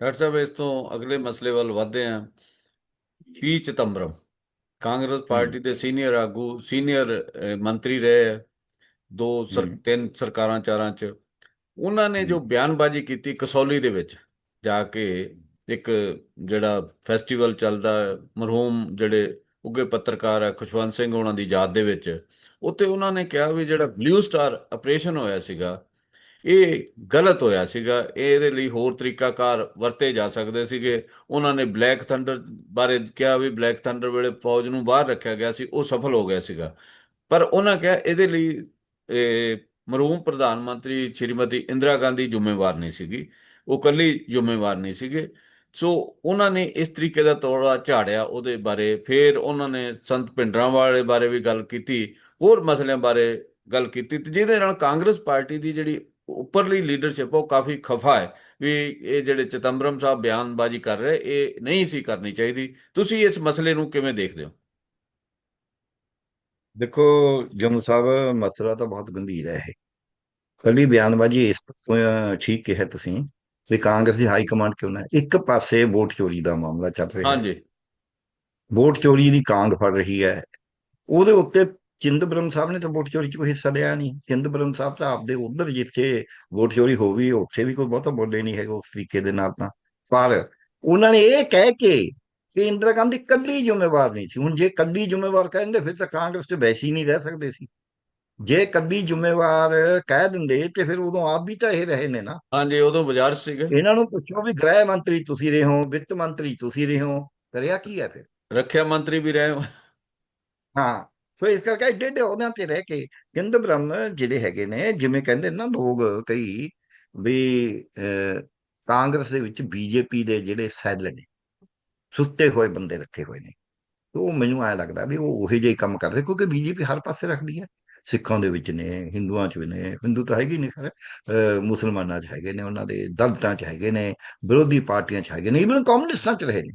Doctor ਸਾਹਿਬ ਇਸ ਤੋਂ ਅਗਲੇ ਮਸਲੇ ਵੱਲ ਵਧਦੇ ਹਾਂ ਪੀ ਚਿਦੰਬਰਮ ਕਾਂਗਰਸ ਪਾਰਟੀ ਦੇ ਸੀਨੀਅਰ ਆਗੂ ਸੀਨੀਅਰ ਮੰਤਰੀ ਰਹੇ ਦੋ ਸਰ। ਤਿੰਨ ਸਰਕਾਰਾਂ ਚਾਰਾਂ ਚ ਉਹਨਾਂ ਨੇ ਜੋ। ਬਿਆਨਬਾਜ਼ੀ ਕੀਤੀ ਕਸੌਲੀ ਦੇ ਵਿੱਚ ਜਾ ਕੇ ਇੱਕ ਜਿਹੜਾ ਫੈਸਟੀਵਲ ਚੱਲਦਾ ਮਰਹੂਮ ਜਿਹੜੇ ਉੱਗੇ ਪੱਤਰਕਾਰ ਹੈ ਖੁਸ਼ਵੰਤ ਸਿੰਘ ਉਹਨਾਂ ਦੀ ਯਾਦ ਦੇ ਵਿੱਚ ਉੱਥੇ ਉਹਨਾਂ ਨੇ ਕਿਹਾ ਵੀ ਜਿਹੜਾ ਬਲੂ ਸਟਾਰ ਆਪਰੇਸ਼ਨ ਹੋਇਆ ਸੀਗਾ ਇਹ ਗਲਤ ਹੋਇਆ ਸੀਗਾ। ਇਹਦੇ ਲਈ ਹੋਰ ਤਰੀਕਾਕਾਰ ਵਰਤੇ ਜਾ ਸਕਦੇ ਸੀਗੇ। ਉਹਨਾਂ ਨੇ ਬਲੈਕ ਥੰਡਰ ਬਾਰੇ ਕਿਹਾ ਵੀ ਬਲੈਕ ਥੰਡਰ ਵੇਲੇ ਫੌਜ ਨੂੰ ਬਾਹਰ ਰੱਖਿਆ ਗਿਆ ਸੀ। ਉਹ ਸਫਲ ਹੋ ਗਿਆ ਸੀਗਾ। ਪਰ ਉਹਨਾਂ ਕਿਹਾ ਇਹਦੇ ਲਈ, ਇਹ ਮਰਹੂਮ ਪ੍ਰਧਾਨ ਮੰਤਰੀ ਸ਼੍ਰੀਮਤੀ ਇੰਦਰਾ ਗਾਂਧੀ ਜ਼ਿੰਮੇਵਾਰ ਨਹੀਂ ਸੀਗੀ। ਉਹ ਇਕੱਲੀ ਜ਼ਿੰਮੇਵਾਰ ਨਹੀਂ ਸੀਗੇ। ਸੋ ਉਹਨਾਂ ਨੇ ਇਸ ਤਰੀਕੇ ਦਾ ਤੋੜਾ ਝਾੜਿਆ ਉਹਦੇ ਬਾਰੇ। ਫਿਰ ਉਹਨਾਂ ਨੇ ਸੰਤ ਪਿੰਡਰਾਂ ਵਾਲੇ ਬਾਰੇ ਵੀ ਗੱਲ ਕੀਤੀ। ਹੋਰ ਮਸਲਿਆਂ ਬਾਰੇ ਗੱਲ ਕੀਤੀ। ਤੇ ਜਿਹਦੇ ਨਾਲ ਕਾਂਗਰਸ ਪਾਰਟੀ ਦੀ ਜਿਹੜੀ ਉੱਪਰਲੀ ਲੀਡਰਸ਼ਿਪ ਉਹ ਕਾਫੀ ਖਫਾ ਹੈ ਵੀ ਇਹ ਜਿਹੜੇ ਚਿਦੰਬਰਮ ਸਾਹਿਬ ਬਿਆਨਬਾਜ਼ੀ ਕਰ ਰਹੇ ਇਹ ਨਹੀਂ ਸੀ ਕਰਨੀ ਚਾਹੀਦੀ। ਤੁਸੀਂ ਇਸ ਮਸਲੇ ਨੂੰ ਕਿਵੇਂ ਦੇਖਦੇ ਹੋ? ਦੇਖੋ ਜਮ ਸਾਹਿਬ ਮਸਲਾ ਤਾਂ ਬਹੁਤ ਗੰਭੀਰ ਹੈ ਇਹ। ਕੱਲੀ ਬਿਆਨਬਾਜ਼ੀ ਇਸ ਤੋਂ ਠੀਕ ਕਿਹਾ ਤੁਸੀਂ ਵੀ ਕਾਂਗਰਸ ਦੀ ਹਾਈ ਕਮਾਂਡ ਕਿਉਂ ਨਾ ਇੱਕ ਪਾਸੇ ਵੋਟ ਚੋਰੀ ਦਾ ਮਾਮਲਾ ਚੱਲ ਰਿਹਾ ਹੈ। ਹਾਂਜੀ। ਵੋਟ ਚੋਰੀ ਦੀ ਕਾਂਗ ਫੜ ਰਹੀ ਹੈ। ਉਹਦੇ ਉੱਤੇ ਚਿੰਦਬਰਮ ਸਾਹਿਬ ਨੇ ਤਾਂ ਵੋਟ ਚੋਰੀ 'ਚ ਕੋਈ ਹਿੱਸਾ ਲਿਆ ਨਹੀਂ ਚਿੰਦਬਰਮ ਸਾਹਿਬ ਤਾਂ ਆਪਦੇ ਉਧਰ ਜਿੱਥੇ ਵੋਟ ਚੋਰੀ ਹੋ ਗਈ ਉੱਥੇ ਵੀ ਕੋਈ ਬਹੁਤਾ ਬੋਲੇ ਨਹੀਂ ਹੈਗਾ ਉਸ ਤਰੀਕੇ ਦੇ ਨਾਲ ਤਾਂ। ਪਰ ਉਹਨਾਂ ਨੇ ਇਹ ਕਹਿ ਕੇ ਕਿ ਇੰਦਰਾ ਗਾਂਧੀ ਕੱਲੀ ਜ਼ਿੰਮੇਵਾਰ ਨਹੀਂ ਸੀ। ਹੁਣ ਜੇ ਕੱਲੀ ਜ਼ਿੰਮੇਵਾਰ ਕਹਿੰਦੇ ਫਿਰ ਤਾਂ ਕਾਂਗਰਸ ਤੇ ਵੈਸੇ ਨਹੀਂ ਰਹਿ ਸਕਦੇ ਸੀ। ਜੇ ਕੱਲੀ ਜ਼ਿੰਮੇਵਾਰ ਕਹਿ ਦਿੰਦੇ ਤੇ ਫਿਰ ਉਦੋਂ ਆਪ ਵੀ ਤਾਂ ਇਹ ਰਹੇ ਨੇ ਨਾ। ਹਾਂਜੀ ਉਦੋਂ ਬਾਜ਼ਾਰ ਸੀਗੇ। ਇਹਨਾਂ ਨੂੰ ਪੁੱਛੋ ਵੀ ਗ੍ਰਹਿ ਮੰਤਰੀ ਤੁਸੀਂ ਰਹੇ ਹੋ ਵਿੱਤ ਮੰਤਰੀ ਤੁਸੀਂ ਰਹੇ ਹੋ ਕਰਿਆ ਕੀ ਹੈ ਫਿਰ? ਰੱਖਿਆ ਮੰਤਰੀ ਵੀ ਰਹੇ ਹੋ। ਹਾਂ। ਸੋ ਇਸ ਕਰਕੇ ਐਡੇ ਐਡੇ ਅਹੁਦਿਆਂ ਤੇ ਰਹਿ ਕੇ ਕਿੰਦ ਬ੍ਰਹਮ ਜਿਹੜੇ ਹੈਗੇ ਨੇ, ਜਿਵੇਂ ਕਹਿੰਦੇ ਨਾ ਲੋਕ ਕਈ ਵੀ ਕਾਂਗਰਸ ਦੇ ਵਿੱਚ ਬੀਜੇਪੀ ਦੇ ਜਿਹੜੇ ਸੈੱਲ ਨੇ, ਸੁੱਤੇ ਹੋਏ ਬੰਦੇ ਰੱਖੇ ਹੋਏ ਨੇ। ਉਹ ਮੈਨੂੰ ਐ ਲੱਗਦਾ ਵੀ ਉਹ ਉਹੇ ਜਿਹੇ ਕੰਮ ਕਰਦੇ, ਕਿਉਂਕਿ ਬੀਜੇਪੀ ਹਰ ਪਾਸੇ ਰੱਖਦੀ ਹੈ। ਸਿੱਖਾਂ ਦੇ ਵਿੱਚ ਨੇ, ਹਿੰਦੂਆਂ 'ਚ ਵੀ ਨੇ, ਹਿੰਦੂ ਤਾਂ ਹੈਗੇ ਹੀ ਨਹੀਂ ਖਰੇ ਮੁਸਲਮਾਨਾਂ 'ਚ ਹੈਗੇ ਨੇ, ਉਹਨਾਂ ਦੇ ਦਲਤਾਂ 'ਚ ਹੈਗੇ ਨੇ, ਵਿਰੋਧੀ ਪਾਰਟੀਆਂ 'ਚ ਹੈਗੇ ਨੇ ਇਵਨ ਕਮਿਊਨਿਸਟਾਂ 'ਚ ਰਹੇ ਨੇ।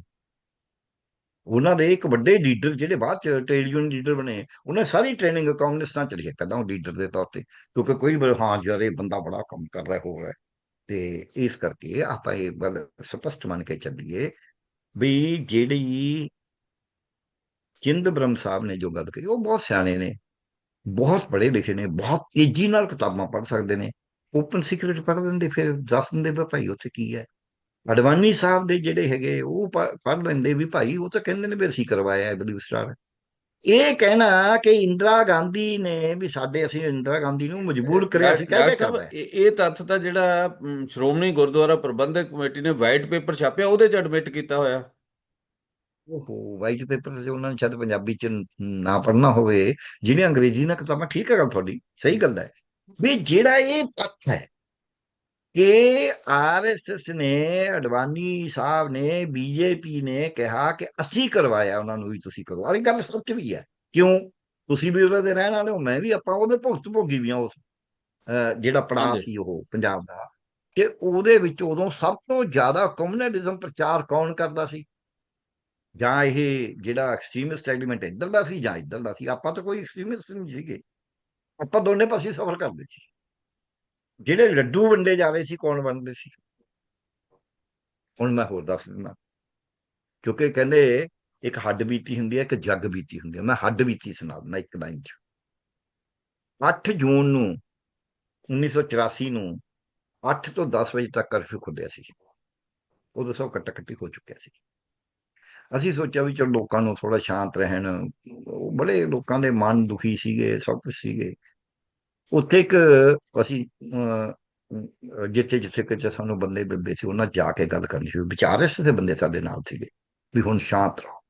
ਉਹਨਾਂ ਦੇ ਇੱਕ ਵੱਡੇ ਲੀਡਰ ਜਿਹੜੇ ਬਾਅਦ ਚ ਟ੍ਰੇਡ ਯੂਨੀਅਨ ਲੀਡਰ ਬਣੇ, ਉਹਨਾਂ ਸਾਰੀ ਟ੍ਰੇਨਿੰਗ ਕਮਿਊਨਿਸਟਾਂ ਚ ਰਹੀ ਹੈ ਪਹਿਲਾਂ ਉਹ ਲੀਡਰ ਦੇ ਤੌਰ ਤੇ, ਕਿਉਂਕਿ ਕੋਈ ਵੀ ਹਾਂ ਯਾਰ ਇਹ ਬੰਦਾ ਬੜਾ ਕੰਮ ਕਰ ਰਿਹਾ, ਹੋ ਰਿਹਾ ਤੇ ਇਸ ਕਰਕੇ ਆਪਾਂ ਇਹ ਗੱਲ ਸਪਸ਼ਟ ਮੰਨ ਕੇ ਚੱਲੀਏ ਵੀ ਜਿਹੜੀ ਚਿੰਦ ਬ੍ਰਹਮ ਸਾਹਿਬ ਨੇ ਜੋ ਗੱਲ ਕਹੀ, ਉਹ ਬਹੁਤ ਸਿਆਣੇ ਨੇ, ਬਹੁਤ ਪੜ੍ਹੇ ਲਿਖੇ ਨੇ, ਬਹੁਤ ਤੇਜ਼ੀ ਨਾਲ ਕਿਤਾਬਾਂ ਪੜ੍ਹ ਸਕਦੇ ਨੇ ਓਪਨ ਸੀਕ੍ਰੇਟ ਪੜ੍ਹ ਲੈਂਦੇ, ਫਿਰ ਦੱਸ ਦਿੰਦੇ ਵੀ ਭਾਈ ਉੱਥੇ ਕੀ ਹੈ। ਅਡਵਾਨੀ ਸਾਹਿਬ ਦੇ ਜਿਹੜੇ ਹੈਗੇ ਉਹ ਪੜ੍ਹ ਲੈਂਦੇ ਵੀ ਭਾਈ ਉਹ ਤਾਂ ਕਹਿੰਦੇ ਨੇ ਵੀ ਅਸੀਂ ਕਰਵਾਇਆ ਹੈ ਬਲੂ ਸਟਾਰ ਇਹ ਕਹਿਣਾ ਕਿ ਇੰਦਰਾ ਗਾਂਧੀ ਨੇ ਵੀ ਸਾਡੇ ਅਸੀਂ ਇੰਦਰਾ ਗਾਂਧੀ ਨੂੰ ਮਜਬੂਰ ਕਰਿਆ ਸੀ ਕਹਿ ਕੇ ਇਹ ਤੱਥ ਤਾਂ ਜਿਹੜਾ ਸ਼੍ਰੋਮਣੀ ਗੁਰਦੁਆਰਾ ਪ੍ਰਬੰਧਕ ਕਮੇਟੀ ਨੇ ਵਾਈਟ ਪੇਪਰ ਛਾਪਿਆ ਉਹਦੇ ਚ ਐਡਮਿਟ ਕੀਤਾ ਹੋਇਆ। ਓਹੋ ਵਾਈਟ ਪੇਪਰ ਤੇ ਉਹਨਾਂ ਨੇ ਸ਼ਾਇਦ ਪੰਜਾਬੀ ਚ ਨਾ ਪੜ੍ਹਨਾ ਹੋਵੇ ਜਿਹਨੇ ਅੰਗਰੇਜ਼ੀ ਨਾਲ ਕਿਤਾਬਾਂ ਠੀਕ ਹੈ ਗੱਲ ਤੁਹਾਡੀ ਸਹੀ ਗੱਲ ਹੈ। ਵੀ ਜਿਹੜਾ ਇਹ ਤੱਥ ਹੈ ਕਿ ਆਰਐਸਐਸ ਨੇ ਅਡਵਾਨੀ ਸਾਹਿਬ ਨੇ ਬੀਜੇਪੀ ਨੇ ਕਿਹਾ ਕਿ ਅਸੀਂ ਕਰਵਾਇਆ ਉਹਨਾਂ ਨੂੰ ਵੀ ਤੁਸੀਂ ਕਰੋ ਔਰ ਇਹ ਗੱਲ ਸੱਚ ਵੀ ਹੈ ਕਿਉਂ ਤੁਸੀਂ ਵੀ ਉਹਦੇ ਰਹਿਣ ਵਾਲੇ ਹੋ ਮੈਂ ਵੀ ਆਪਾਂ ਉਹਦੇ ਭੁਗਤ ਭੋਗੀ ਵੀ ਆ ਉਸ ਜਿਹੜਾ ਪੜਾਅ। ਸੀ ਉਹ ਪੰਜਾਬ ਦਾ ਕਿ ਉਹਦੇ ਵਿੱਚ ਉਦੋਂ ਸਭ ਤੋਂ ਜ਼ਿਆਦਾ ਕਮਿਊਨਿਜ਼ਮ ਪ੍ਰਚਾਰ ਕੌਣ ਕਰਦਾ ਸੀ ਜਾਂ ਇਹ ਜਿਹੜਾ ਐਕਸਟ੍ਰੀਮਿਸਟ ਐਲੀਮੈਂਟ ਇੱਧਰ ਦਾ ਸੀ ਜਾਂ ਇੱਧਰ ਦਾ ਸੀ ਆਪਾਂ ਤਾਂ ਕੋਈ ਐਕਸਟ੍ਰੀਮਿਸਟ ਨਹੀਂ ਸੀਗੇ ਆਪਾਂ ਦੋਨੇ ਪਾਸੇ ਸਫਰ ਕਰਦੇ ਸੀ ਜਿਹੜੇ ਲੱਡੂ ਵੰਡੇ ਜਾ ਰਹੇ ਸੀ, ਕੌਣ ਵੰਡਦੇ ਸੀ? ਹੁਣ ਮੈਂ ਹੋਰ ਦੱਸ ਦਿੰਦਾ। ਕਿਉਂਕਿ ਕਹਿੰਦੇ ਇੱਕ ਹੱਡ ਬੀਤੀ ਹੁੰਦੀ ਹੈ, ਇੱਕ ਜੱਗ ਬੀਤੀ ਹੁੰਦੀ ਹੈ। ਮੈਂ ਹੱਡ ਬੀਤੀ ਸੁਣਾ ਦਿੰਦਾ ਇੱਕ ਲਾਈਨ ਚ। 8 ਜੂਨ ਨੂੰ 1984 ਨੂੰ 8 ਤੋਂ 10 ਵਜੇ ਤੱਕ ਕਰਫਿਊ ਖੁੱਲਿਆ ਸੀ। ਉਦੋਂ ਸਭ ਕੱਟਾ ਕੱਟੀ ਹੋ ਚੁੱਕਿਆ ਸੀ। ਅਸੀਂ ਸੋਚਿਆ ਵੀ ਚਲ ਲੋਕਾਂ ਨੂੰ ਥੋੜਾ ਸ਼ਾਂਤ ਰਹਿਣ। ਬੜੇ ਲੋਕਾਂ ਦੇ ਮਨ ਦੁਖੀ ਸੀਗੇ, ਸਭ ਕੁਝ ਸੀਗੇ। ਉੱਥੇ ਇੱਕ ਅਸੀਂ ਅਹ, ਜਿੱਥੇ ਜਿੱਥੇ ਕਿ ਸਾਨੂੰ ਬੰਦੇ ਮਿਲਦੇ ਸੀ ਉਹਨਾਂ ਜਾ ਕੇ ਗੱਲ ਕਰਨੀ ਸੀ। ਵਿਚਾਰਸ ਦੇ ਬੰਦੇ ਸਾਡੇ ਨਾਲ ਸੀਗੇ ਵੀ ਹੁਣ ਸ਼ਾਂਤ ਰਹੋ।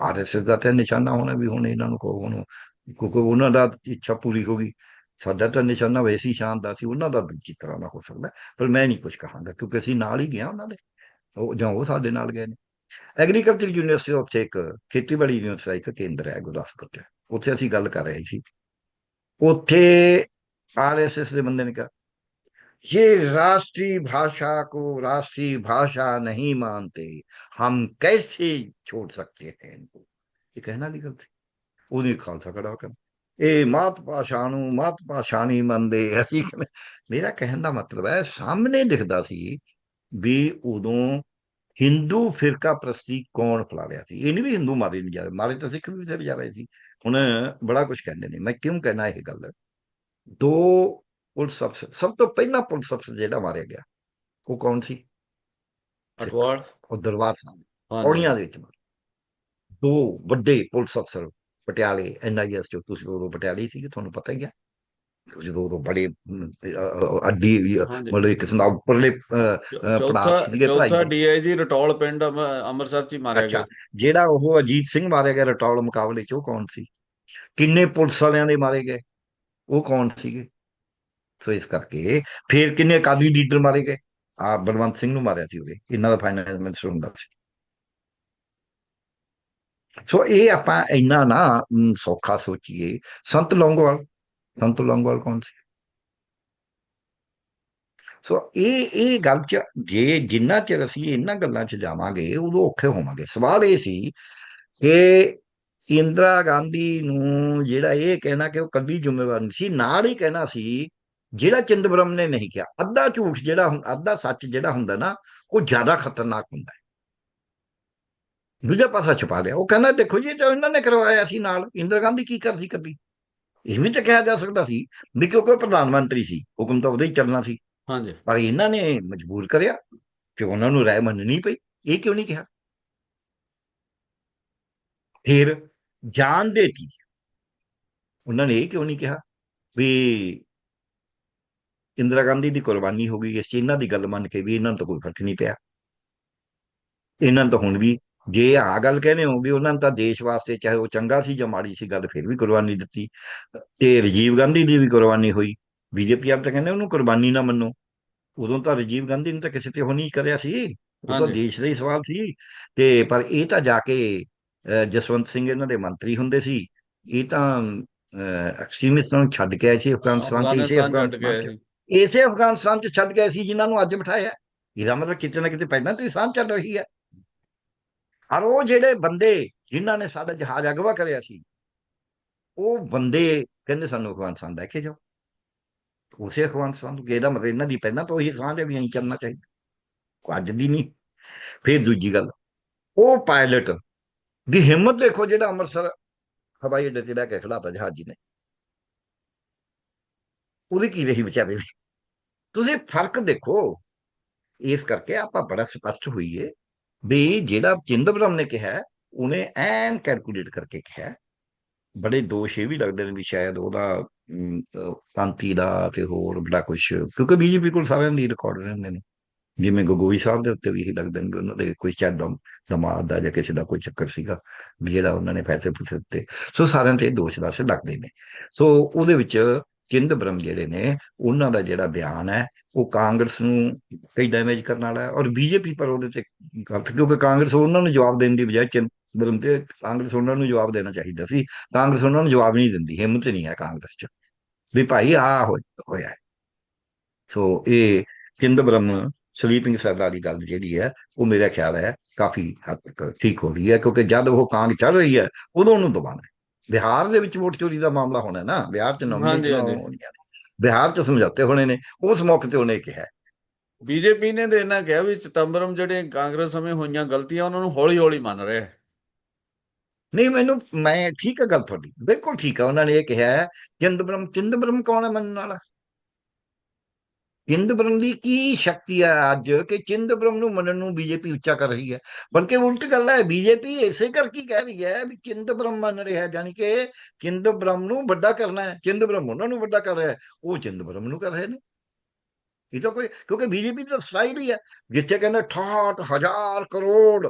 ਆਰਐਸਐਸ ਦਾ ਤਾਂ ਨਿਸ਼ਾਨਾ ਹੋਣਾ ਵੀ ਹੁਣ ਇਹਨਾਂ ਨੂੰ ਕਹੋ ਹੁਣ ਕਿਉਂਕਿ ਉਹਨਾਂ ਦਾ ਇੱਛਾ ਪੂਰੀ ਹੋ ਗਈ। ਸਾਡਾ ਤਾਂ ਨਿਸ਼ਾਨਾ ਵੈਸੀ ਸ਼ਾਂਤ ਦਾ ਸੀ ਉਹਨਾਂ ਦਾ ਦੂਜੀ ਤਰ੍ਹਾਂ ਦਾ ਹੋ ਸਕਦਾ। ਪਰ ਮੈਂ ਨਹੀਂ ਕੁਝ ਕਹਾਂਗਾ ਕਿਉਂਕਿ ਅਸੀਂ ਨਾਲ ਹੀ ਗਿਆ ਉਹਨਾਂ ਦੇ। ਉਹ ਜਾਂ ਉਹ ਸਾਡੇ ਨਾਲ ਗਏ ਨੇ। ਐਗਰੀਕਲਚਰ ਯੂਨੀਵਰਸਿਟੀ ਉੱਥੇ ਇੱਕ ਖੇਤੀਬਾੜੀ ਯੂਨੀਵਰਸਿਟੀ ਦਾ ਇੱਕ ਕੇਂਦਰ ਹੈ ਗੁਰਦਾਸਪੁਰ ਚ। ਉੱਥੇ ਅਸੀਂ ਗੱਲ ਕਰ ਰਹੇ ਸੀ। ਉੱਥੇ आरएसएस के बंदे ने कहा ये राष्ट्रीय भाषा को राष्ट्रीय भाषा नहीं मानते हम कैसे छोड़ सकते हैं इनको ये कहना नहीं करते ਉਹਦੀ ਖਾਲਸਾ ਖੜਾ ਕਰ ਇਹ ਮਾਤ ਭਾਸ਼ਾ ਨੂੰ ਮਾਤ ਭਾਸ਼ਾ ਨਹੀਂ ਮੰਨਦੇ ਅਸੀਂ ਕਹਿੰਦੇ- ਮੇਰਾ ਕਹਿਣ ਦਾ ਮਤਲਬ ਹੈ ਸਾਹਮਣੇ ਦਿਖਦਾ ਸੀ ਵੀ ਉਦੋਂ ਹਿੰਦੂ ਫਿਰਕਾ ਪ੍ਰਸਤੀ ਕੌਣ ਫੈਲਾ ਰਿਹਾ ਸੀ? ਇਹ ਨਹੀਂ ਵੀ ਹਿੰਦੂ ਮਾਰੇ ਨਹੀਂ ਜਾ ਰਹੇ ਮਾਰੇ ਤਾਂ ਸਿੱਖ ਵੀ ਫਿਰ ਜਾ ਰਹੇ ਸੀ। ਹੁਣ ਬੜਾ ਕੁਝ ਕਹਿੰਦੇ ਨੇ ਮੈਂ ਕਿਉਂ ਕਹਿਣਾ ਇਹ ਗੱਲ? ਦੋ ਪੁਲਿਸ ਅਫਸਰ ਸਭ ਤੋਂ ਪਹਿਲਾ ਪੁਲਿਸ ਅਫਸਰ ਜਿਹੜਾ ਮਾਰਿਆ ਗਿਆ ਉਹ ਕੌਣ ਸੀ? ਅਟਵਾਲ। ਉਹ ਦਰਬਾਰ ਸਾਹਿਬ ਪੌੜੀਆਂ ਦੇ ਵਿੱਚ ਮਾਰੇ। ਦੋ ਵੱਡੇ ਪੁਲਿਸ ਅਫਸਰ ਪਟਿਆਲੇ ਐਨਆਈਐਸ ਚੋਂ ਤੁਸੀਂ ਉਦੋਂ ਪਟਿਆਲੇ ਸੀਗੇ ਤੁਹਾਨੂੰ ਪਤਾ ਹੀ ਹੈ ਜਦੋਂ ਬੜੇ ਅੱਡੀ ਮਤਲਬ ਇੱਕ ਕਿਸਮ ਦਾ ਉੱਪਰਲੇ ਪੜਾਅ ਸੀਗੇ ਪੜ੍ਹਾਈ ਚੌਥਾ ਦੇ। ਡੀਆਈਜੀ ਰਟੌਲ ਪਿੰਡ ਅੰਮ- ਅੰਮ੍ਰਿਤਸਰ ਚ ਹੀ ਮਾਰਿਆ ਗਿਆ ਜਿਹੜਾ ਉਹ ਅਜੀਤ ਸਿੰਘ ਮਾਰਿਆ ਗਿਆ ਰਟੌਲ ਮੁਕਾਬਲੇ ਚ ਉਹ ਕੌਣ ਸੀ? ਕਿੰਨੇ ਪੁਲਿਸ ਵਾਲਿਆਂ ਦੇ ਮਾਰੇ ਗਏ? ਉਹ ਕੌਣ ਸੀਗੇ? ਸੋ ਇਸ ਕਰਕੇ ਫਿਰ ਕਿੰਨੇ ਅਕਾਲੀ ਲੀਡਰ ਮਾਰੇ ਗਏ? ਆ ਬਲਵੰਤ ਸਿੰਘ ਨੂੰ ਮਾਰਿਆ ਸੀ ਉਹਦੇ ਇਹਨਾਂ ਦਾ ਫਾਈਨੈਂਸ ਮਿਨਿਸਟਰ ਹੁੰਦਾ ਸੀ। ਸੋ ਇਹ ਆਪਾਂ ਇੰਨਾ ਨਾ ਸੌਖਾ ਸੋਚੀਏ। ਸੰਤ ਲੌਂਗੋਵਾਲ ਸੰਤ ਲੌਂਗੋਵਾਲ ਕੌਣ ਸੀ ਸੋ ਇਹ ਇਹ ਗੱਲ ਚ ਜੇ ਜਿੰਨਾ ਚਿਰ ਅਸੀਂ ਇਹਨਾਂ ਗੱਲਾਂ ਚ ਜਾਵਾਂਗੇ ਉਦੋਂ ਔਖੇ ਹੋਵਾਂਗੇ ਸਵਾਲ ਇਹ ਸੀ ਕਿ ਇੰਦਰਾ ਗਾਂਧੀ ਨੂੰ ਜਿਹੜਾ ਇਹ ਕਹਿਣਾ ਕਿ ਉਹ ਕੱਲੀ ਜ਼ਿੰਮੇਵਾਰ ਨਹੀਂ ਸੀ ਨਾਲ ਹੀ ਕਹਿਣਾ ਸੀ ਜਿਹੜਾ ਚਿੰਦਬਰਮ ਨੇ ਨਹੀਂ ਕਿਹਾ ਅੱਧਾ ਝੂਠ ਜਿਹੜਾ ਅੱਧਾ ਸੱਚ ਜਿਹੜਾ ਹੁੰਦਾ ਨਾ ਉਹ ਜ਼ਿਆਦਾ ਖਤਰਨਾਕ ਹੁੰਦਾ ਹੈ ਦੂਜਾ ਪਾਸਾ ਛੁਪਾ ਲਿਆ ਉਹ ਕਹਿੰਦਾ ਦੇਖੋ ਜੀ ਇਹ ਇਹਨਾਂ ਨੇ ਕਰਵਾਇਆ ਸੀ ਨਾਲ ਇੰਦਰਾ ਗਾਂਧੀ ਕੀ ਕਰਦੀ ਕੱਲੀ ਇਹ ਵੀ ਤਾਂ ਕਿਹਾ ਜਾ ਸਕਦਾ ਸੀ ਵੀ ਕਿਉਂਕਿ ਉਹ ਪ੍ਰਧਾਨ ਮੰਤਰੀ ਸੀ ਹੁਕਮ ਤਾਂ ਉਹਦੇ ਹੀ ਚੱਲਣਾ ਸੀ। ਹਾਂਜੀ। ਪਰ ਇਹਨਾਂ ਨੇ ਮਜਬੂਰ ਕਰਿਆ ਕਿ ਉਹਨਾਂ ਨੂੰ ਰਾਏ ਮੰਨਣੀ ਪਈ ਇਹ ਕਿਉਂ ਨਹੀਂ ਕਿਹਾ? ਫਿਰ ਜਾਨ ਦੇਤੀ ਉਹਨਾਂ ਨੇ ਇਹ ਕਿਉਂ ਨਹੀਂ ਕਿਹਾ ਵੀ ਇੰਦਰਾ ਗਾਂਧੀ ਦੀ ਕੁਰਬਾਨੀ ਹੋ ਗਈ ਇਸ 'ਚ ਇਹਨਾਂ ਦੀ ਗੱਲ ਮੰਨ ਕੇ ਵੀ ਇਹਨਾਂ ਨੂੰ ਤਾਂ ਕੋਈ ਫ਼ਰਕ ਨਹੀਂ ਪਿਆ। ਇਹਨਾਂ ਨੂੰ ਤਾਂ ਹੁਣ ਵੀ ਜੇ ਆ ਗੱਲ ਕਹਿੰਦੇ ਹੋ ਵੀ ਉਹਨਾਂ ਨੇ ਤਾਂ ਦੇਸ਼ ਵਾਸਤੇ ਚਾਹੇ ਉਹ ਚੰਗਾ ਸੀ ਜਾਂ ਮਾੜੀ ਸੀ ਗੱਲ ਫਿਰ ਵੀ ਕੁਰਬਾਨੀ ਦਿੱਤੀ। ਤੇ ਰਾਜੀਵ ਗਾਂਧੀ ਦੀ ਵੀ ਕੁਰਬਾਨੀ ਹੋਈ। ਬੀਜੇਪੀ ਆਪ ਤਾਂ ਕਹਿੰਦੇ ਉਹਨੂੰ ਕੁਰਬਾਨੀ ਨਾ ਮੰਨੋ। ਉਦੋਂ ਤਾਂ ਰਾਜੀਵ ਗਾਂਧੀ ਨੇ ਤਾਂ ਕਿਸੇ ਤੇ ਨਹੀਂ ਕਰਿਆ ਸੀ। ਉਹ ਤਾਂ। ਦੇਸ਼ ਦਾ ਹੀ ਸਵਾਲ ਸੀ। ਤੇ ਪਰ ਇਹ ਤਾਂ ਜਾ ਕੇ ਜਸਵੰਤ ਸਿੰਘ ਇਹਨਾਂ ਦੇ ਮੰਤਰੀ ਹੁੰਦੇ ਸੀ। ਇਹ ਤਾਂ ਐਕਸਟ੍ਰੀਮਿਸਟ ਨੂੰ ਛੱਡ ਕੇ ਆਏ ਸੀ ਅਫਗਾਨਿਸਤਾਨ ਤੇ ਇਸੇ ਅਫਗਾਨਿਸਤਾਨ ਇਸੇ ਅਫਗਾਨਿਸਤਾਨ ਚ ਛੱਡ ਗਏ ਸੀ ਜਿਨ੍ਹਾਂ ਨੂੰ ਅੱਜ ਬਿਠਾਇਆ। ਇਹਦਾ ਮਤਲਬ ਕਿਤੇ ਨਾ ਕਿਤੇ ਪਹਿਲਾਂ ਤੋਂ ਹੀ ਸਾਂਝ ਚੱਲ ਰਹੀ ਹੈ। ਔਰ ਉਹ ਜਿਹੜੇ ਬੰਦੇ ਜਿਨ੍ਹਾਂ ਨੇ ਸਾਡਾ ਜਹਾਜ਼ ਅਗਵਾ ਕਰਿਆ ਸੀ, ਉਹ ਬੰਦੇ ਕਹਿੰਦੇ ਸਾਨੂੰ ਅਫਗਾਨਿਸਤਾਨ ਲੈ ਕੇ ਜਾਓ। ਉਸੇ ਅਫਗਾਨਿਸਤਾਨ ਤੋਂ ਕਿ ਮਤਲਬ ਇਹਨਾਂ ਦੀ ਪਹਿਲਾਂ ਤੋਂ ਹੀ ਸਾਂਝ ਵੀ ਐਂ ਚੱਲਣਾ ਚਾਹੀਦਾ। ਕੋਈ ਅੱਜ ਦੀ ਨਹੀਂ, ਫਿਰ ਦੂਜੀ ਗੱਲ, ਉਹ ਪਾਇਲਟ ਦੀ ਹਿੰਮਤ ਦੇਖੋ ਜਿਹੜਾ ਅੰਮ੍ਰਿਤਸਰ ਹਵਾਈ ਅੱਡੇ ਤੇ ਲੈ ਕੇ ਖੜਾਤਾ ਜਹਾਜ਼ ਜੀ ਨੇ। ਉਹਦੀ ਕੀ ਰਹੀ ਵਿਚਾਰੇ ਤੁਸੀਂ ਫ਼ਰਕ ਦੇਖੋ, ਇਸ ਕਰਕੇ ਆਪਾਂ ਬੜਾ ਸਪਸ਼ਟ ਹੋਈਏ ਵੀ ਜਿਹੜਾ ਚਿੰਦਬਰਮ ਨੇ ਕਿਹਾ ਉਹਨੇ ਐਨ ਕੈਲਕੂਲੇਟ ਕਰਕੇ ਕਿਹਾ। ਬੜੇ ਦੋਸ਼ ਇਹ ਵੀ ਲੱਗਦੇ ਨੇ ਵੀ ਸ਼ਾਇਦ ਉਹਦਾ ਅਮ, ਦਾ ਤੇ ਹੋਰ ਬੜਾ ਕੁਝ ਕਿਉਂਕਿ ਬੀਜੇਪੀ ਕੋਲ ਸਾਰਿਆਂ ਦੀ ਰਿਕਾਰਡ ਰਹਿੰਦੇ ਨੇ। ਜਿਵੇਂ ਗਗੋਈ ਸਾਹਿਬ ਦੇ ਉੱਤੇ ਵੀ ਇਹ ਲੱਗਦਾ ਵੀ ਉਹਨਾਂ ਦੇ ਕੋਈ ਸ਼ਾਇਦ ਦਮ ਦਮਾਦ ਦਾ ਜਾਂ ਕਿਸੇ ਦਾ ਕੋਈ ਚੱਕਰ ਸੀਗਾ ਵੀ ਜਿਹੜਾ ਉਹਨਾਂ ਨੇ ਫੈਸਲੇ ਫੁਸਲੇ ਦਿੱਤੇ। ਸੋ ਸਾਰਿਆਂ ਤੇ ਦੋਸ਼ ਦੱਸ ਲੱਗਦੇ ਨੇ। ਸੋ ਉਹਦੇ ਵਿੱਚ ਚਿੰਦਬਰਮ ਜਿਹੜੇ ਨੇ, ਉਹਨਾਂ ਦਾ ਜਿਹੜਾ ਬਿਆਨ ਹੈ, ਉਹ ਕਾਂਗਰਸ ਨੂੰ ਕਈ ਡੈਮੇਜ ਕਰਨ ਵਾਲਾ ਹੈ ਔਰ ਬੀਜੇਪੀ ਪਰ ਉਹਦੇ ਤੇ ਗਲਤ, ਕਿਉਂਕਿ ਕਾਂਗਰਸ ਉਹਨਾਂ ਨੂੰ ਜਵਾਬ ਦੇਣ ਦੀ ਬਜਾਏ ਚਿੰਦਬਰਮ ਤੇ ਕਾਂਗਰਸ ਉਹਨਾਂ ਨੂੰ ਜਵਾਬ ਦੇਣਾ ਚਾਹੀਦਾ ਸੀ ਕਾਂਗਰਸ ਉਹਨਾਂ ਨੂੰ ਜਵਾਬ ਨਹੀਂ ਦਿੰਦੀ, ਹਿੰਮਤ ਨਹੀਂ ਹੈ ਕਾਂਗਰਸ 'ਚ ਵੀ ਭਾਈ ਆ ਹੋਇਆ ਹੈ। ਸੋ ਇਹ ਚਿੰਦਬਰਮ ਸਲੀਪਿੰਗ ਸੈੱਲ ਵਾਲੀ ਗੱਲ ਜਿਹੜੀ ਹੈ, ਉਹ ਮੇਰਾ ਖਿਆਲ ਹੈ ਕਾਫੀ ਹੱਦ ਤੱਕ ਠੀਕ ਹੋ ਰਹੀ ਹੈ, ਕਿਉਂਕਿ ਜਦ ਉਹ ਕਾਂਗ ਚੱਲ ਰਹੀ ਹੈ, ਉਦੋਂ ਉਹਨੂੰ ਦਬਾਣਾ ਬਿਹਾਰ ਦੇ ਵਿੱਚ ਵੋਟ ਚੋਰੀ ਦਾ ਮਾਮਲਾ ਹੋਣਾ ਨਾ ਬਿਹਾਰ ਚ ਨੋਮੀਨੇਸ਼ਨ। ਹੋਣੀਆਂ ਬਿਹਾਰ ਚ ਸਮਝੌਤੇ ਹੋਣੇ ਨੇ ਉਸ ਮੌਕੇ ਤੇ ਉਹਨੇ ਕਿਹਾ। ਬੀਜੇਪੀ ਨੇ ਤੇ ਇਹਨਾਂ ਕਿਹਾ ਵੀ ਚਿਦੰਬਰਮ ਜਿਹੜੇ ਕਾਂਗਰਸ ਸਮੇਂ ਹੋਈਆਂ ਗਲਤੀਆਂ ਉਹਨਾਂ ਨੂੰ ਹੌਲੀ ਹੌਲੀ ਮੰਨ ਰਿਹਾ ਨਹੀਂ ਮੈਨੂੰ ਮੈਂ ਠੀਕ ਹੈ ਗੱਲ ਤੁਹਾਡੀ ਬਿਲਕੁਲ ਠੀਕ ਹੈ ਉਹਨਾਂ ਨੇ ਇਹ ਕਿਹਾ ਚਿੰਦਬਰਮ ਚਿੰਦਬਰਮ ਕੌਣ ਹੈ ਮੰਨਣ ਵਾਲਾ? ਚਿੰਦਬਰਮ ਦੀ ਕੀ ਸ਼ਕਤੀ ਹੈ ਅੱਜ ਕਿ ਚਿੰਦ ਬ੍ਰਹਮ ਨੂੰ ਮੰਨਣ ਨੂੰ ਬੀਜੇਪੀ ਉੱਚਾ ਕਰ ਰਹੀ ਹੈ? ਬਲਕਿ ਉਲਟ ਗੱਲ ਹੈ, ਬੀਜੇਪੀ ਇਸੇ ਕਰਕੇ ਕਹਿ ਰਹੀ ਹੈ ਵੀ ਚਿੰਦ ਬ੍ਰਹਮ ਮੰਨ ਰਿਹਾ ਹੈ ਕਿ ਚਿੰਦ ਬ੍ਰਹਮ ਨੂੰ ਵੱਡਾ ਕਰਨਾ ਹੈ ਬ੍ਰਹਮ ਉਹਨਾਂ ਨੂੰ ਵੱਡਾ ਕਰ ਰਿਹਾ ਹੈ, ਉਹ ਬ੍ਰਹਮ ਨੂੰ ਕਰ ਰਹੇ ਨੇ। ਇਹ ਤਾਂ ਕੋਈ, ਕਿਉਂਕਿ ਬੀਜੇਪੀ ਦਾ ਸਟਾਈਲ ਹੀ ਹੈ, ਜਿੱਥੇ ਕਹਿੰਦੇ 68000 ਕਰੋੜ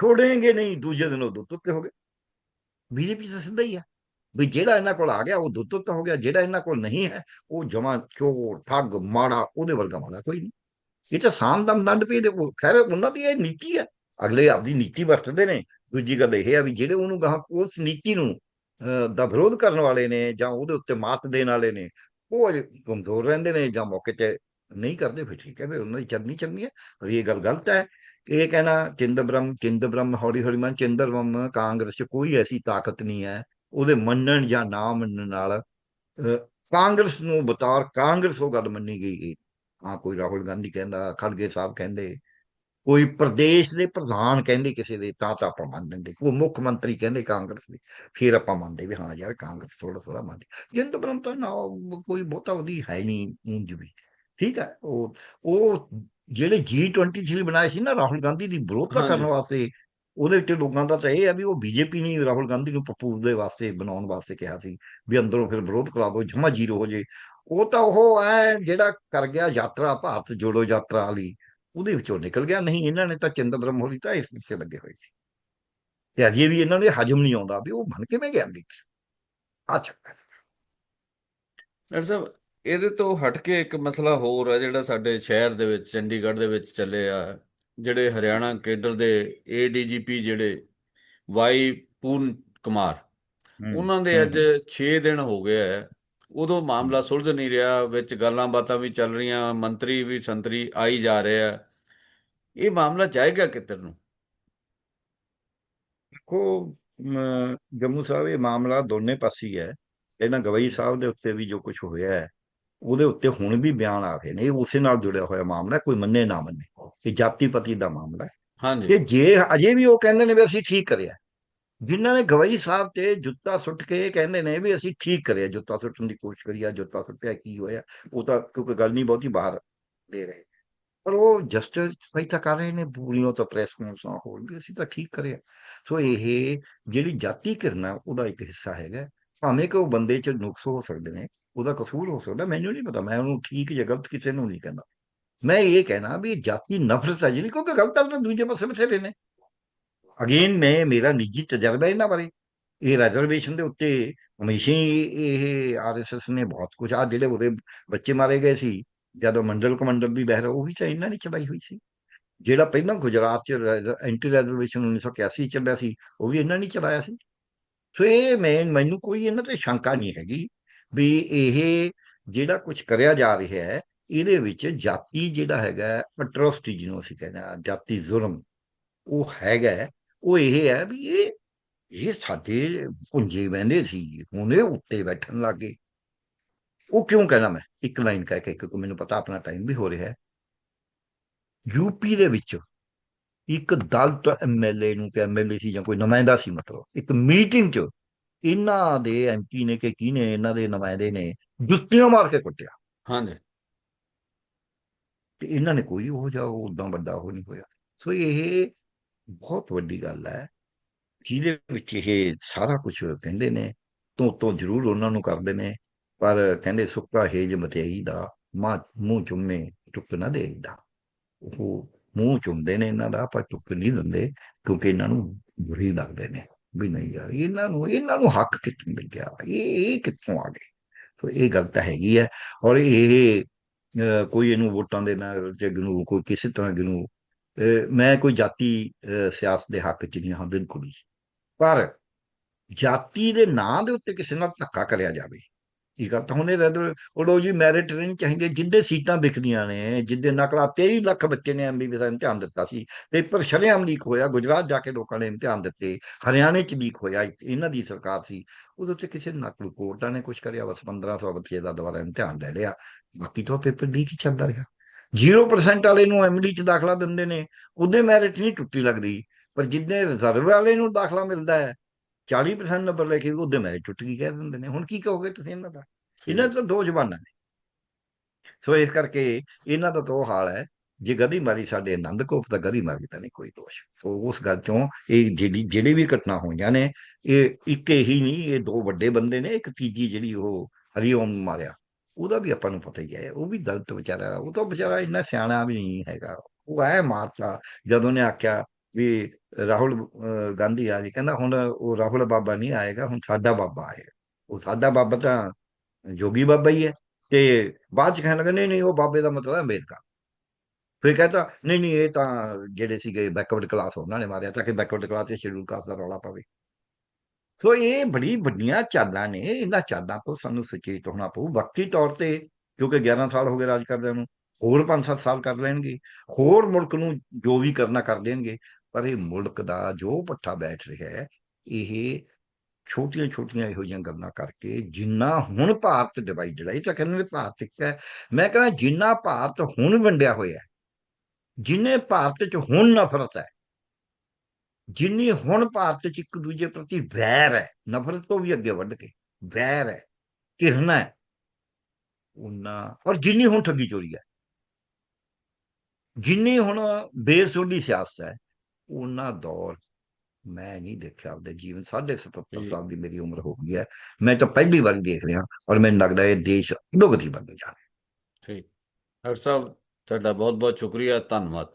ਛੋੜेंगे ਨਹੀਂ, ਦੂਜੇ ਦਿਨ ਉਹ ਦੁੱਤ ਉੱਤੇ ਹੋ ਗਏ ਬੀਜੇਪੀ ਤਾਂ ਸਿੱਧਾ ਹੀ ਹੈ। ਵੀ ਜਿਹੜਾ ਇਹਨਾਂ ਕੋਲ ਆ ਗਿਆ, ਉਹ ਦੁੱਤ ਉੱਤੇ ਹੋ ਗਿਆ, ਜਿਹੜਾ ਇਹਨਾਂ ਕੋਲ ਨਹੀਂ ਹੈ, ਉਹ ਜਮਾ ਚੋਰ, ਠੱਗ, ਮਾੜਾ, ਉਹਦੇ ਵਰਗਾ ਮਾੜਾ ਕੋਈ ਨਹੀਂ। ਇਹ ਤਾਂ ਸਾਮ ਦਮ ਦੰਡ ਪੇ ਦੇ ਖੈਰ ਉਹਨਾਂ ਦੀ ਇਹ ਨੀਤੀ ਹੈ। ਅਗਲੇ ਆਪਦੀ ਨੀਤੀ ਵਰਤਦੇ ਨੇ। ਦੂਜੀ ਗੱਲ ਇਹ ਹੈ ਵੀ ਜਿਹੜੇ ਉਹਨੂੰ ਗਾਹਾਂ ਉਸ ਨੀਤੀ ਨੂੰ ਦਾ ਵਿਰੋਧ ਕਰਨ ਵਾਲੇ ਨੇ ਜਾਂ ਉਹਦੇ ਉੱਤੇ ਮਾਤ ਦੇਣ ਵਾਲੇ ਨੇ, ਉਹ ਅਜੇ ਕਮਜ਼ੋਰ ਰਹਿੰਦੇ ਨੇ ਜਾਂ ਮੌਕੇ ਤੇ ਨਹੀਂ ਕਰਦੇ, ਫਿਰ ਠੀਕ ਹੈ, ਫਿਰ ਉਹਨਾਂ ਦੀ ਚੱਲਣੀ ਚੱਲਣੀ ਹੈ। ਪਰ ਇਹ ਗੱਲ ਗਲਤ ਹੈ। ਇਹ ਕਹਿਣਾ ਚਿੰਦਬਰਮ ਚਿੰਦਬਰਮ ਹੌਲੀ ਹੌਲੀ ਮਨ ਚਿੰਦਬਰਮ ਕਾਂਗਰਸ 'ਚ ਕੋਈ ਐਸੀ ਤਾਕਤ ਨਹੀਂ ਹੈ। ਉਹਦੇ ਮੰਨਣ ਜਾਂ ਨਾ ਮੰਨਣ ਨਾਲ ਕਾਂਗਰਸ ਨੂੰ ਬਤੌਰ ਕਾਂਗਰਸ ਉਹ ਗੱਲ ਮੰਨੀ ਗਈ ਹਾਂ ਕੋਈ ਰਾਹੁਲ ਗਾਂਧੀ ਕਹਿੰਦਾ ਖੜਗੇ ਸਾਹਿਬ ਕਹਿੰਦੇ ਕੋਈ ਪ੍ਰਦੇਸ਼ ਦੇ ਪ੍ਰਧਾਨ ਕਹਿੰਦੇ ਕਿਸੇ ਦੇ ਤਾਂ ਤਾਂ ਆਪਾਂ ਮੰਨ ਲੈਂਦੇ ਕੋਈ ਮੁੱਖ ਮੰਤਰੀ ਕਹਿੰਦੇ ਕਾਂਗਰਸ ਦੇ ਫਿਰ ਆਪਾਂ ਮੰਨਦੇ ਵੀ ਹਾਂ ਯਾਰ ਕਾਂਗਰਸ ਥੋੜਾ ਥੋੜਾ ਮੰਨਦੇ ਜਿੰਦ ਬਰਮ ਤਾਂ ਨਾ ਕੋਈ ਬਹੁਤਾ ਉਹਦੀ ਹੈ ਨਹੀਂ ਉਂਝ ਵੀ ਠੀਕ ਹੈ ਉਹ ਉਹ ਜਿਹੜੇ G20 ਚ ਬਣਾਏ ਸੀ ਨਾ ਰਾਹੁਲ ਗਾਂਧੀ ਦੀ ਵਿਰੋਧਤਾ। ਕਰਨ ਵਾਸਤੇ ਉਹਦੇ ਵਿੱਚ ਲੋਕਾਂ ਦਾ ਤਾਂ ਇਹ ਹੈ ਵੀ ਉਹ ਬੀਜੇਪੀ ਨੇ ਰਾਹੁਲ ਗਾਂਧੀ ਨੂੰ ਪ੍ਰਪੋਜ਼ ਦੇ ਵਾਸਤੇ, ਬਣਾਉਣ ਵਾਸਤੇ ਕਿਹਾ ਸੀ ਵੀ ਅੰਦਰੋਂ ਫਿਰ ਵਿਰੋਧ ਕਰਾ ਦਿਓ, ਜਮਾ ਜ਼ੀਰੋ ਹੋ ਜੇ। ਉਹ ਤਾਂ ਉਹ ਹੈ ਜਿਹੜਾ ਕਰ ਗਿਆ ਯਾਤਰਾ, ਭਾਰਤ ਜੋੜੋ ਯਾਤਰਾ ਵਾਲੀ, ਉਹਦੇ ਵਿੱਚੋਂ ਨਿਕਲ ਗਿਆ। ਨਹੀਂ, ਇਹਨਾਂ ਨੇ ਤਾਂ ਚਿੰਦਰ ਬ੍ਰਹਮ ਹੋਰੀ ਤਾਂ ਇਸ ਪਿੱਛੇ ਲੱਗੇ ਹੋਏ ਸੀ। ਤੇ ਅਜੇ ਵੀ ਇਹਨਾਂ ਦੇ ਹਜਮ ਨਹੀਂ ਆਉਂਦਾ ਵੀ ਉਹ ਬਣ ਕਿਵੇਂ ਗਿਆ ਵਿੱਚ ਅੱਛਾ ਡਾਕਟਰ ਸਾਹਿਬ, ਇਹਦੇ ਤੋਂ ਹਟ ਕੇ ਇੱਕ ਮਸਲਾ ਹੋਰ ਹੈ ਜਿਹੜਾ ਸਾਡੇ ਸ਼ਹਿਰ ਦੇ ਵਿੱਚ, ਚੰਡੀਗੜ੍ਹ ਦੇ ਵਿੱਚ ਚੱਲੇ ਆ ਜਿਹੜੇ ਹਰਿਆਣਾ ਕੇਡਰ ਦੇ ਏਡੀਜੀਪੀ ਜਿਹੜੇ ਵਾਈ ਪੂਰਨ ਕੁਮਾਰ ਉਹਨਾਂ ਦੇ ਅੱਜ 6 ਦਿਨ ਹੋ ਗਏ ਹੈ ਉਦੋਂ ਮਾਮਲਾ ਸੁਲਝ ਨਹੀਂ ਰਿਹਾ ਵਿੱਚ ਗੱਲਾਂ ਬਾਤਾਂ ਵੀ ਚੱਲ ਰਹੀਆਂ ਮੰਤਰੀ ਵੀ ਸੰਤਰੀ ਆਈ ਜਾ ਰਹੇ ਆ ਇਹ ਮਾਮਲਾ ਜਾਏਗਾ ਕਿੱਧਰ ਨੂੰ? ਦੇਖੋ ਜੰਮੂ ਸਾਹਿਬ ਇਹ ਮਾਮਲਾ ਦੋਨੇ ਪਾਸੇ ਹੀ ਇਹਨਾਂ ਗਵਈ ਸਾਹਿਬ ਦੇ ਉੱਤੇ ਵੀ ਜੋ ਕੁਝ ਹੋਇਆ ਹੈ ਉਹਦੇ ਉੱਤੇ ਹੁਣ ਵੀ ਬਿਆਨ ਆ ਰਹੇ ਨੇ ਇਹ ਉਸੇ ਨਾਲ ਜੁੜਿਆ ਹੋਇਆ ਮਾਮਲਾ ਕੋਈ ਮੰਨੇ ਨਾ ਮੰਨੇ। ਜਾਤੀ ਪਤੀ ਦਾ ਮਾਮਲਾ ਹੈ। ਹਾਂਜੀ। ਕਿ ਜੇ ਅਜੇ ਵੀ ਉਹ ਕਹਿੰਦੇ ਨੇ ਵੀ ਅਸੀਂ ਠੀਕ ਕਰਿਆ ਜਿਨ੍ਹਾਂ ਨੇ ਗਵਈ ਸਾਹਿਬ ਤੇ ਜੁੱਤਾ ਸੁੱਟ ਕੇ ਕਹਿੰਦੇ ਨੇ ਵੀ ਅਸੀਂ ਠੀਕ ਕਰਿਆ ਜੁੱਤਾ ਸੁੱਟਣ ਦੀ ਕੋਸ਼ਿਸ਼ ਕਰੀ ਆ ਜੁੱਤਾ ਸੁੱਟਿਆ ਕੀ ਹੋਇਆ ਉਹ ਤਾਂ ਕਿਉਂਕਿ ਗੱਲ ਨਹੀਂ ਬਹੁਤੀ ਬਾਹਰ ਦੇ ਰਹੇ। ਪਰ ਉਹ ਜਸਟਿਫਾਈ ਤਾਂ ਕਰ ਰਹੇ ਨੇ ਬੋਲੀਆਂ ਤਾਂ ਪ੍ਰੈਸ ਕਾਨਫਰੰਸਾਂ ਹੋਰ ਵੀ ਅਸੀਂ ਤਾਂ ਠੀਕ ਕਰਿਆ। ਸੋ ਇਹ ਜਿਹੜੀ ਜਾਤੀ ਕਿਰਨਾ ਉਹਦਾ ਇੱਕ ਹਿੱਸਾ ਹੈਗਾ ਭਾਵੇਂ ਕਿ ਉਹ ਬੰਦੇ 'ਚ ਨੁਕਸ ਹੋ ਸਕਦੇ ਨੇ ਉਹਦਾ ਕਸੂਰ ਹੋ ਸਕਦਾ ਮੈਨੂੰ ਨਹੀਂ ਪਤਾ ਮੈਂ ਉਹਨੂੰ ਠੀਕ ਜਾਂ ਗਲਤ ਕਿਸੇ ਨੂੰ ਨਹੀਂ ਕਹਿੰਦਾ। ਮੈਂ ਇਹ ਕਹਿਣਾ ਵੀ ਜਾਤੀ ਨਫ਼ਰਤ ਹੈ ਜਿਹੜੀ ਕਿਉਂਕਿ ਗਲਤ ਤਾਂ ਦੂਜੇ ਪਾਸੇ ਬਥੇਰੇ ਨੇ ਅਗੇਨ ਮੈਂ ਮੇਰਾ ਨਿੱਜੀ ਤਜਰਬਾ ਇਹਨਾਂ ਬਾਰੇ ਇਹ ਰਿਜ਼ਰਵੇਸ਼ਨ ਦੇ ਉੱਤੇ ਹਮੇਸ਼ਾ ਹੀ ਇਹ ਆਰਐਸਐਸ ਨੇ ਬਹੁਤ ਕੁਝ ਆ ਜਿਹੜੇ ਉਹਦੇ ਬੱਚੇ ਮਾਰੇ ਗਏ ਸੀ ਜਦੋਂ ਮੰਡਲ ਕਮੰਡਲ ਦੀ ਬਹਿਰ ਉਹ ਵੀ ਤਾਂ ਇਹਨਾਂ ਨੇ ਚਲਾਈ ਹੋਈ ਸੀ ਜਿਹੜਾ ਪਹਿਲਾਂ ਗੁਜਰਾਤ ਚ ਐਂਟੀ ਰਿਜ਼ਰਵੇਸ਼ਨ 1981 ਚੱਲਿਆ ਸੀ ਉਹ ਵੀ ਇਹਨਾਂ ਨੇ ਚਲਾਇਆ ਸੀ ਸੋ ਇਹ ਮੈਂ ਮੈਨੂੰ ਕੋਈ ਇਹਨਾਂ ਤੇ ਸ਼ੰਕਾ ਨਹੀਂ ਹੈਗੀ ਵੀ ਇਹ ਜਿਹੜਾ ਕੁਝ ਕਰਿਆ ਜਾ ਰਿਹਾ ਹੈ ਇਹਦੇ ਵਿੱਚ ਜਾਤੀ ਜਿਹੜਾ ਹੈਗਾ ਅਟਰੋਸਿਟੀ ਜਿਹਨੂੰ ਅਸੀਂ ਕਹਿੰਦੇ ਆ ਜਾਤੀ ਜ਼ੁਲਮ, ਉਹ ਹੈਗਾ ਉਹ ਇਹ ਹੈ ਵੀ ਇਹ ਇਹ ਸਾਡੇ ਪੁੰਜੇ ਬਹਿੰਦੇ ਸੀ ਹੁਣ ਇਹ ਉੱਤੇ ਬੈਠਣ ਲੱਗੇ ਉਹ ਕਿਉਂ ਕਹਿਣਾ ਮੈਂ? ਇੱਕ ਲਾਈਨ ਕਹਿ ਕੇ ਕਿਉਂਕਿ ਮੈਨੂੰ ਪਤਾ, ਆਪਣਾ ਟਾਈਮ ਵੀ ਹੋ ਰਿਹਾ ਹੈ। ਯੂਪੀ ਦੇ ਵਿੱਚ ਇੱਕ ਦਲ ਦਲਿਤ ਐਮਐਲਏ ਨੂੰ ਕਿ ਐਮਐਲਏ ਸੀ ਜਾਂ ਕੋਈ ਨੁਮਾਇੰਦਾ ਸੀ ਮਤਲਬ, ਇੱਕ ਮੀਟਿੰਗ 'ਚ ਇਹਨਾਂ ਦੇ ਐਮਪੀ ਨੇ ਕਿ ਕਿਹਨੇ ਇਹਨਾਂ ਦੇ ਨੁਮਾਇੰਦੇ ਨੇ ਜੁੱਤੀਆਂ ਮਾਰ ਕੇ ਕੁੱਟਿਆ। ਹਾਂਜੀ ਤੇ ਇਹਨਾਂ ਨੇ ਕੋਈ ਉਹ ਜਿਹਾ ਉਦਾਂ ਵੱਡਾ ਉਹ ਨਹੀਂ ਹੋਇਆ। ਸੋ ਇਹ ਬਹੁਤ ਵੱਡੀ ਗੱਲ ਹੈ ਜਿਹਦੇ ਵਿੱਚ ਇਹ ਸਾਰਾ ਕੁਝ ਕਹਿੰਦੇ ਨੇ, ਤੋਂ ਤੋਂ ਜ਼ਰੂਰ ਉਹਨਾਂ ਨੂੰ ਕਰਦੇ ਨੇ, ਪਰ ਕਹਿੰਦੇ ਸੁੱਕਾ ਹੇਜ ਮਤਿਆਈ ਦਾ ਮਾਂ, ਮੂੰਹ ਚੁੰਮੇ ਟੁੱਕ ਨਾ ਦੇਈਦਾ। ਉਹ ਮੂੰਹ ਚੁੰਮਦੇ ਨੇ ਇਹਨਾਂ ਦਾ, ਪਰ ਟੁੱਕ ਨਹੀਂ ਦਿੰਦੇ, ਕਿਉਂਕਿ ਇਹਨਾਂ ਨੂੰ ਬੁਰੀ ਲੱਗਦੇ ਨੇ ਵੀ ਨਹੀਂ ਯਾਰ, ਇਹਨਾਂ ਨੂੰ ਇਹਨਾਂ ਨੂੰ ਹੱਕ ਕਿੱਥੋਂ ਮਿਲ ਗਿਆ? ਇਹ ਇਹ ਕਿੱਥੋਂ ਆ ਗਏ? ਸੋ ਇਹ ਗੱਲ ਤਾਂ ਹੈਗੀ ਹੈ ਔਰ ਇਹ ਕੋਈ ਇਹਨੂੰ ਵੋਟਾਂ ਦੇ ਨਾਲ ਜਾਂ ਕੋਈ ਕਿਸੇ ਤਰ੍ਹਾਂ ਗਿਣੂ ਅਹ, ਮੈਂ ਕੋਈ ਜਾਤੀ ਅਹ, ਸਿਆਸਤ ਦੇ ਹੱਕ ਚ ਨਹੀਂ ਹਾਂ ਬਿਲਕੁਲ ਹੀ ਪਰ ਜਾਤੀ ਦੇ ਨਾਂ ਦੇ ਉੱਤੇ ਕਿਸੇ ਨਾਲ ਧੱਕਾ ਕਰਿਆ ਜਾਵੇ ਠੀਕ ਆ ਤਾਂ ਹੁਣੇ ਰਦਰ, ਉਹ ਲੋ ਜੀ ਮੈਰਿਟ ਨਹੀਂ ਚਾਹੀਦੇ, ਜਿੱਦੇ ਸੀਟਾਂ ਵਿਕਦੀਆਂ ਨੇ, ਜਿੱਦੇ ਨਕਲਾ 23 ਲੱਖ ਬੱਚੇ ਨੇ ਐਮਬੀਬੀਐਸ ਦਾ ਇਮਤਿਹਾਨ ਦਿੱਤਾ ਸੀ। ਪੇਪਰ ਸ਼ਰੇਆਮ ਲੀਕ ਹੋਇਆ, ਗੁਜਰਾਤ ਜਾ ਕੇ ਲੋਕਾਂ ਨੇ ਇਮਤਿਹਾਨ ਦਿੱਤੇ, ਹਰਿਆਣੇ ਚ ਲੀਕ ਹੋਇਆ ਇਹਨਾਂ ਦੀ ਸਰਕਾਰ ਸੀ। ਉਦੋਂ ਤੇ ਕਿਸੇ ਨਕਲ ਕੋਰਟਾਂ ਨੇ ਕੁਝ ਕਰਿਆ, ਬਸ 1500 ਬੱਚੇ ਦਾ ਦੁਬਾਰਾ ਇਮਤਿਹਾਨ ਲੈ ਲਿਆ। ਬਾਕੀ ਤਾਂ ਪੇਪਰ ਲੀਕ ਹੀ ਚੱਲਦਾ ਰਿਹਾ। 0% ਵਾਲੇ ਨੂੰ ਐਮਡੀ ਚ ਦਾਖਲਾ ਦਿੰਦੇ ਨੇ, ਉਹਦੇ ਮੈਰਿਟ ਨਹੀਂ ਟੁੱਟੀ ਲੱਗਦੀ, ਪਰ ਜਿੱਦੇ ਰਿਜ਼ਰਵ ਵਾਲੇ ਨੂੰ ਦਾਖਲਾ ਮਿਲਦਾ ਹੈ 40% ਨੰਬਰ ਲੈ ਕੇ ਉਹਦੇ ਮੈਰਿਟ ਟੁੱਟ ਗਈ ਕਹਿ ਦਿੰਦੇ ਨੇ। ਹੁਣ ਕੀ ਕਹੋਗੇ ਤੁਸੀਂ ਇਹਨਾਂ ਦਾ? ਇਹਨਾਂ ਦਾ ਦੋ ਜ਼ਬਾਨਾਂ ਨੇ। ਸੋ ਇਸ ਕਰਕੇ ਇਹਨਾਂ ਦਾ ਤਾਂ ਉਹ ਹਾਲ ਹੈ ਜੇ ਗਦੀ ਮਾਰੀ ਸਾਡੇ ਆਨੰਦ ਕੋਪ ਤਾਂ ਗਦੀ ਮਾਰੀ ਤਾਂ ਨਹੀਂ ਕੋਈ ਦੋਸ਼। ਸੋ ਉਸ ਗੱਲ ਚੋਂ ਇਹ ਜਿਹੜੀ ਜਿਹੜੀ ਵੀ ਘਟਨਾ ਹੋਈਆਂ ਨੇ ਇਹ ਇੱਕ ਹੀ ਨਹੀਂ ਇਹ ਦੋ ਵੱਡੇ ਬੰਦੇ ਨੇ ਇੱਕ ਤੀਜੀ ਜਿਹੜੀ ਉਹ ਹਰੀਓਮ ਨੂੰ ਮਾਰਿਆ। ਉਹਦਾ ਵੀ ਆਪਾਂ ਨੂੰ ਪਤਾ ਹੀ ਹੈ ਉਹ ਵੀ ਦਲਿਤ ਵਿਚਾਰਾ ਉਹ ਤਾਂ ਵਿਚਾਰਾ ਇੰਨਾ ਸਿਆਣਾ ਵੀ ਨਹੀਂ ਹੈਗਾ। ਉਹ ਐ ਮਾਰਤਾ ਜਦੋਂ ਨੇ ਆਖਿਆ ਵੀ ਰਾਹੁਲ ਅਹ, ਗਾਂਧੀ ਆ ਜੀ ਕਹਿੰਦਾ ਹੁਣ ਉਹ ਰਾਹੁਲ ਬਾਬਾ ਨਹੀਂ ਆਏਗਾ ਹੁਣ ਸਾਡਾ ਬਾਬਾ ਆਏਗਾ। ਉਹ ਸਾਡਾ ਬਾਬਾ ਤਾਂ ਜੋਗੀ ਬਾਬਾ ਹੀ ਹੈ। ਤੇ ਬਾਅਦ ਚ ਕਹਿਣ ਲੱਗੇ ਨਹੀਂ ਨਹੀਂ ਉਹ ਬਾਬੇ ਦਾ ਮਤਲਬ ਹੈ ਅੰਬੇਦਕਰ ਫਿਰ ਕਹਤਾ ਨਹੀਂ ਨਹੀਂ ਇਹ ਤਾਂ ਜਿਹੜੇ ਸੀਗੇ ਬੈਕਵਰਡ ਕਲਾਸ ਉਹਨਾਂ ਨੇ ਮਾਰਿਆ ਤਾਂ ਕਿ ਬੈਕਵਰਡ ਕਲਾਸ ਤੇ ਸ਼ਡਿਊਲ ਕਾਸਟ ਦਾ ਰੌਲਾ ਪਵੇ। ਸੋ ਇਹ ਬੜੀ ਵੱਡੀਆਂ ਚਾਲਾਂ ਨੇ ਇਹਨਾਂ ਚਾਲਾਂ ਤੋਂ ਸਾਨੂੰ ਸੁਚੇਤ ਹੋਣਾ ਪਊ। ਵਕਤੀ ਤੌਰ ਤੇ ਕਿਉਂਕਿ 11 ਸਾਲ ਹੋ ਗਏ ਰਾਜ ਕਰਦਿਆਂ ਨੂੰ ਹੋਰ 5-7 ਸਾਲ ਕਰ ਲੈਣਗੇ। ਹੋਰ ਮੁਲਕ ਨੂੰ ਜੋ ਵੀ ਕਰਨਾ ਕਰ ਦੇਣਗੇ। ਪਰ ਇਹ ਮੁਲਕ ਦਾ ਜੋ ਪੱਠਾ ਬੈਠ ਰਿਹਾ ਹੈ, ਇਹ ਛੋਟੀਆਂ ਛੋਟੀਆਂ ਇਹੋ ਜਿਹੀਆਂ ਗੱਲਾਂ ਕਰਕੇ ਜਿੰਨਾ ਹੁਣ ਭਾਰਤ ਡਿਵਾਈਡਡ ਹੈ, ਇਹ ਤਾਂ ਕਹਿੰਦੇ ਨੇ ਭਾਰਤ ਇੱਕ ਹੈ। ਮੈਂ ਕਹਿੰਦਾ ਜਿੰਨਾ ਭਾਰਤ ਹੁਣ ਵੰਡਿਆ ਹੋਇਆ ਹੈ, ਜਿੰਨੇ ਭਾਰਤ 'ਚ ਹੁਣ ਨਫ਼ਰਤ ਹੈ, ਜਿੰਨੀ ਹੁਣ ਭਾਰਤ 'ਚ ਇੱਕ ਦੂਜੇ ਪ੍ਰਤੀ ਵੈਰ ਹੈ, ਨਫ਼ਰਤ ਤੋਂ ਵੀ ਅੱਗੇ ਵੱਧ ਕੇ ਵੈਰ ਹੈ ਘਿਰਣਾ ਹੈ ਉਹਨਾਂ ਔਰ ਜਿੰਨੀ ਹੁਣ ਠੱਗੀ ਚੋਰੀ ਹੈ, ਜਿੰਨੀ ਹੁਣ ਬੇਸੁੱਧੀ ਸਿਆਸਤ ਹੈ ਉਹਨਾਂ ਦੌਰ ਮੈਂ ਨਹੀਂ ਦੇਖਿਆ ਆਪਦੇ ਜੀਵਨ 77 ਜੀ। ਸਾਲ ਦੀ ਮੇਰੀ ਉਮਰ ਹੋ ਗਈ ਹੈ। ਮੈਂ ਤਾਂ ਪਹਿਲੀ ਵਾਰ ਦੇਖ ਰਿਹਾ ਔਰ ਮੈਨੂੰ ਲੱਗਦਾ ਇਹ ਦੇਸ਼ ਅਧੋਗਤੀ ਵੱਲ ਨੂੰ ਜਾ ਰਿਹਾ ਠੀਕ। ਡਾਕਟਰ ਸਾਹਿਬ ਤੁਹਾਡਾ ਬਹੁਤ ਬਹੁਤ ਸ਼ੁਕਰੀਆ ਧੰਨਵਾਦ।